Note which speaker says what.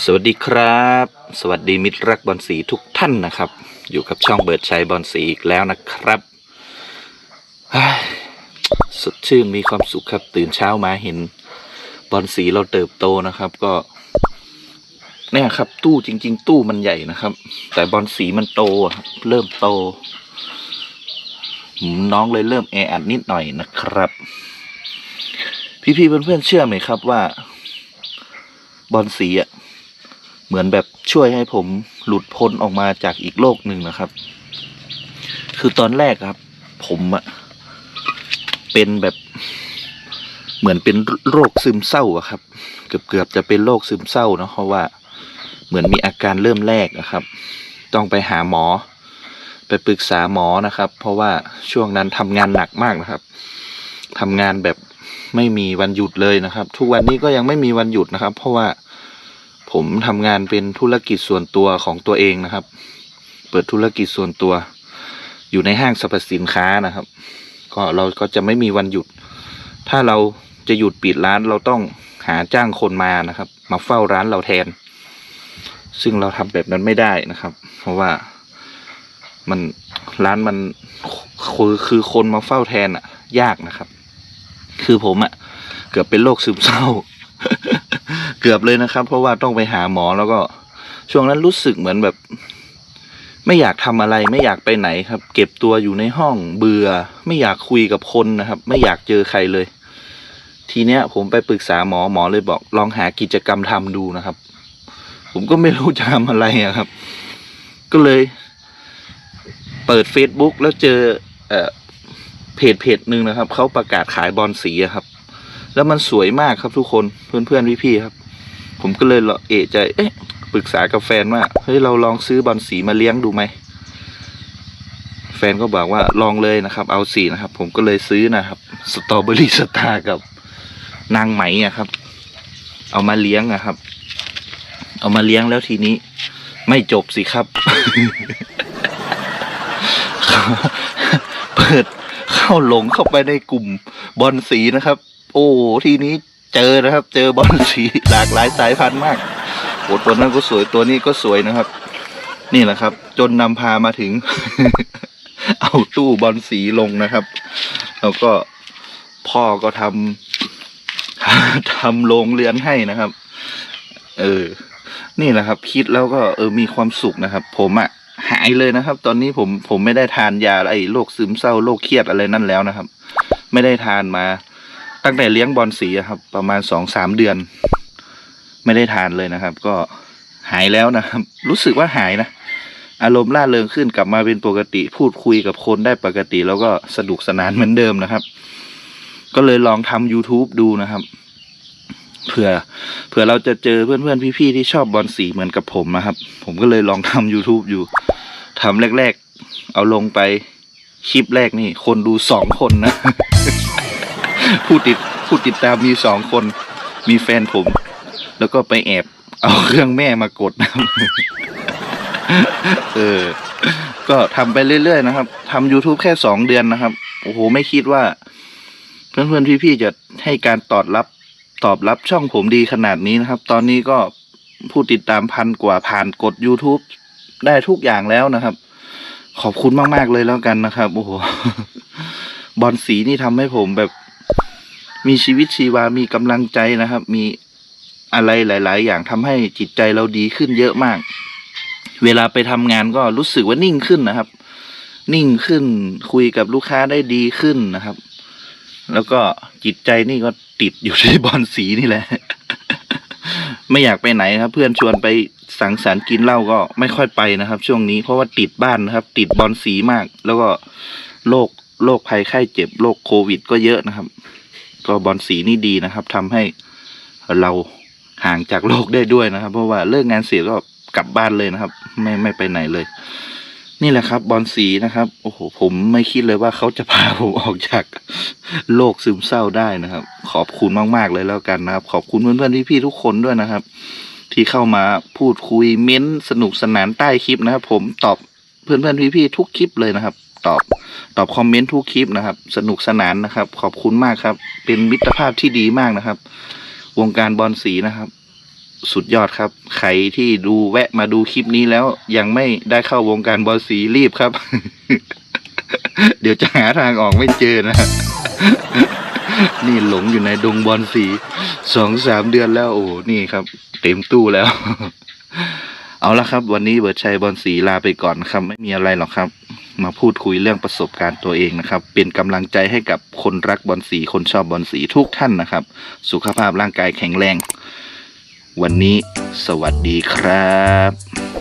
Speaker 1: สวัสดีครับ สวัสดีมิตรรักบอลสีทุกท่านนะครับ อยู่กับช่องเบิร์ดชัยบอลสีอีกแล้วนะครับสดชื่นมีความสุขครับ ตื่นเช้ามาเห็นบอลสีเราเติบโตนะครับ ก็เนี่ยครับ ตู้จริง ๆ ตู้มันใหญ่นะครับ แต่บอลสีมันโตอะเริ่มโตน้องเลยเริ่มแออัดนิดหน่อยนะครับ พี่ๆเพื่อนๆเชื่อไหมครับว่า บอลสีอะ เหมือนแบบช่วยให้ผมหลุดพ้นออกมาจากอีกโลกหนึ่งนะครับ คือตอนแรกครับ ผมอะเป็นแบบเหมือนเป็นโรคซึมเศร้าอะครับ เกือบเกือบๆจะเป็นโรคซึมเศร้าเนะเพราะว่าเหมือนมีอาการเริ่มแรกอะครับ ต้องไปหาหมอ ไปปรึกษาหมอนะครับ เพราะว่าช่วงนั้นทำงานหนักมากนะครับทำงานแบบไม่มีวันหยุดเลยนะครับ ทุกวันนี้ก็ยังไม่มีวันหยุดนะครับ เพราะว่า ผมทำงานเป็นธุรกิจส่วนตัวของตัวเองนะครับ เปิดธุรกิจส่วนตัว อยู่ในห้างสรรพสินค้านะครับ ก็เราก็จะไม่มีวันหยุด ถ้าเราจะหยุดปิดร้านเราต้องหาจ้างคนมานะครับ มาเฝ้าร้านเราแทน ซึ่งเราทำแบบนั้นไม่ได้นะครับ เพราะว่ามันร้านมันคือคือคนมาเฝ้าแทนอะยากนะครับ คือผมอะเกือบเป็นโรคซึมเศร้า เกือบเลยนะครับ เพราะว่าต้องไปหาหมอแล้วก็ช่วงนั้นรู้สึกเหมือนแบบ ไม่อยากทำอะไร ไม่อยากไปไหนครับ เก็บตัวอยู่ในห้องเบื่อ ไม่อยากคุยกับคนนะครับ ไม่อยากเจอใครเลย ทีเนี้ย ผมไปปรึกษาหมอหมอเลยบอก ลองหากิจกรรมทำดูนะครับ ผมก็ไม่รู้จะทำอะไรอะครับ ก็เลย เปิด Facebook แล้วเจอเออเพจเพจหนึ่งนะครับเขาประกาศขายบอลสีครับ แล้วมันสวยมากครับทุกคนเพื่อนเพื่อนพี่พี่ๆครับ ผมก็เลยเอะใจเอ๊ะปรึกษากับแฟนว่าเฮ้ยเราลองซื้อบอลสีมาเลี้ยงดูไหมแฟนก็บอกว่าลองเลยนะครับ เอาสีนะครับ ผมก็เลยซื้อนะครับสตรอเบอรี่สตาร์กับนางไหมอะครับ เอามาเลี้ยงอะครับ เอามาเลี้ยงแล้วทีนี้ ไม่จบสิครับ เปิดเข้าหลงเข้าไปในกลุ่มบอลสีนะครับ โอ้ทีนี้ เจอนะครับ เจอบอลสีหลากหลายสายพันธุ์มากโอ้ตัวนั้นก็สวยตัวนี้ก็สวยนะครับ นี่แหละครับ จนนำพามาถึง เอาตู้บอลสีลงนะครับ แล้วก็พ่อก็ทำทำโรงเรือนให้นะครับ เออ นี่แหละครับ คิดแล้วก็เออมีความสุขนะครับ ผมอะหายเลยนะครับ ตอนนี้ผมผมไม่ได้ทานยาไอ้โรคซึมเศร้าโรคเครียดอะไรนั่นแล้วนะครับ ไม่ได้ทานมา ตั้งแต่เลี้ยงบอลสีครับ ประมาณสองสามเดือน ไม่ได้ทานเลยนะครับ ก็หายแล้วนะครับ รู้สึกว่าหายนะ อารมณ์ร่าเริงขึ้นกลับมาเป็นปกติ พูดคุยกับคนได้ปกติ แล้วก็สนุกสนานเหมือนเดิมนะครับ ก็เลยลองทำ YouTube ดูนะครับเผื่อเผื่อเราจะเจอเพื่อนๆพี่ๆที่ชอบบอลสีเหมือนกับผมนะครับ ผมก็เลยลองทำ YouTube อยู่ทำแรก ๆ เอาลงไปคลิปแรกนี่ คนดูสองคนนะ ผู้ติดผู้ติดตามมีสองคน มีแฟนผม แล้วก็ไปแอบ เอาเครื่องแม่มากดนะเออ ก็ทำไปเรื่อยๆนะครับทำ YouTube แค่สองเดือนนะครับ โอ้โห ไม่คิดว่า เพื่อนๆพี่ๆจะให้การตอบรับ ตอบรับช่องผมดีขนาดนี้นะครับ ตอนนี้ก็ผู้ติดตามพันกว่าผ่านกด YouTube ได้ทุกอย่างแล้วนะครับ ขอบคุณมากๆเลยแล้วกันนะครับ โอ้โห บอลสีนี่ทำให้ผมแบบ มีชีวิตชีวามีกำลังใจนะครับ มีอะไรหลาย ๆ อย่างทำให้จิตใจเราดีขึ้นเยอะมาก เวลาไปทำงานก็รู้สึกว่านิ่งขึ้นนะครับ นิ่งขึ้นคุยกับลูกค้าได้ดีขึ้นนะครับ แล้วก็จิตใจนี่ก็ติดอยู่ที่บอลสีนี่แหละ ไม่อยากไปไหนครับ เพื่อนชวนไปสังสรรค์กินเหล้าก็ไม่ค่อยไปนะครับ ช่วงนี้เพราะว่าติดบ้านนะครับ ติดบอลสีมาก แล้วก็โรคโรคภัยไข้เจ็บโรคโควิด ก็เยอะนะครับ ก็บอลสีนี่ดีนะครับทำให้เราห่างจากโลกได้ด้วยนะครับ เพราะว่าเลิกงานเสร็จก็กลับบ้านเลยนะครับ ไม่ไม่ไปไหนเลย นี่แหละครับ บอลสีนะครับ โอ้โห ผมไม่คิดเลยว่าเขาจะพาผมออกจากโลกซึมเศร้าได้นะครับ ขอบคุณมากๆเลยแล้วกันนะครับ ขอบคุณเพื่อนๆพี่ๆทุกคนด้วยนะครับ ที่เข้ามาพูดคุยเม้นสนุกสนานใต้คลิปนะครับ ผมตอบเพื่อนๆพี่ๆทุกคลิปเลยนะครับ ตอบตอบคอมเมนต์ทุกคลิปนะครับ สนุกสนานนะครับ ขอบคุณมากครับ เป็นมิตรภาพที่ดีมากนะครับ วงการบอลสีนะครับ สุดยอดครับ ใครที่ดูแวะมาดูคลิปนี้แล้วยังไม่ได้เข้าวงการบอลสีรีบครับ เดี๋ยวจะหาทางออกไม่เจอนะนี่หลงอยู่ในดงบอลสีสองสามเดือนแล้วโอ้นี่ครับ เต็มตู้แล้ว เอาละครับ วันนี้เบิร์ดชัยบอลสีลาไปก่อนครับ ไม่มีอะไรหรอกครับ มาพูดคุยเรื่องประสบการณ์ตัวเองนะครับ เป็นกำลังใจให้กับคนรักบอลสี คนชอบบอลสีทุกท่านนะครับ สุขภาพร่างกายแข็งแรง วันนี้สวัสดีครับ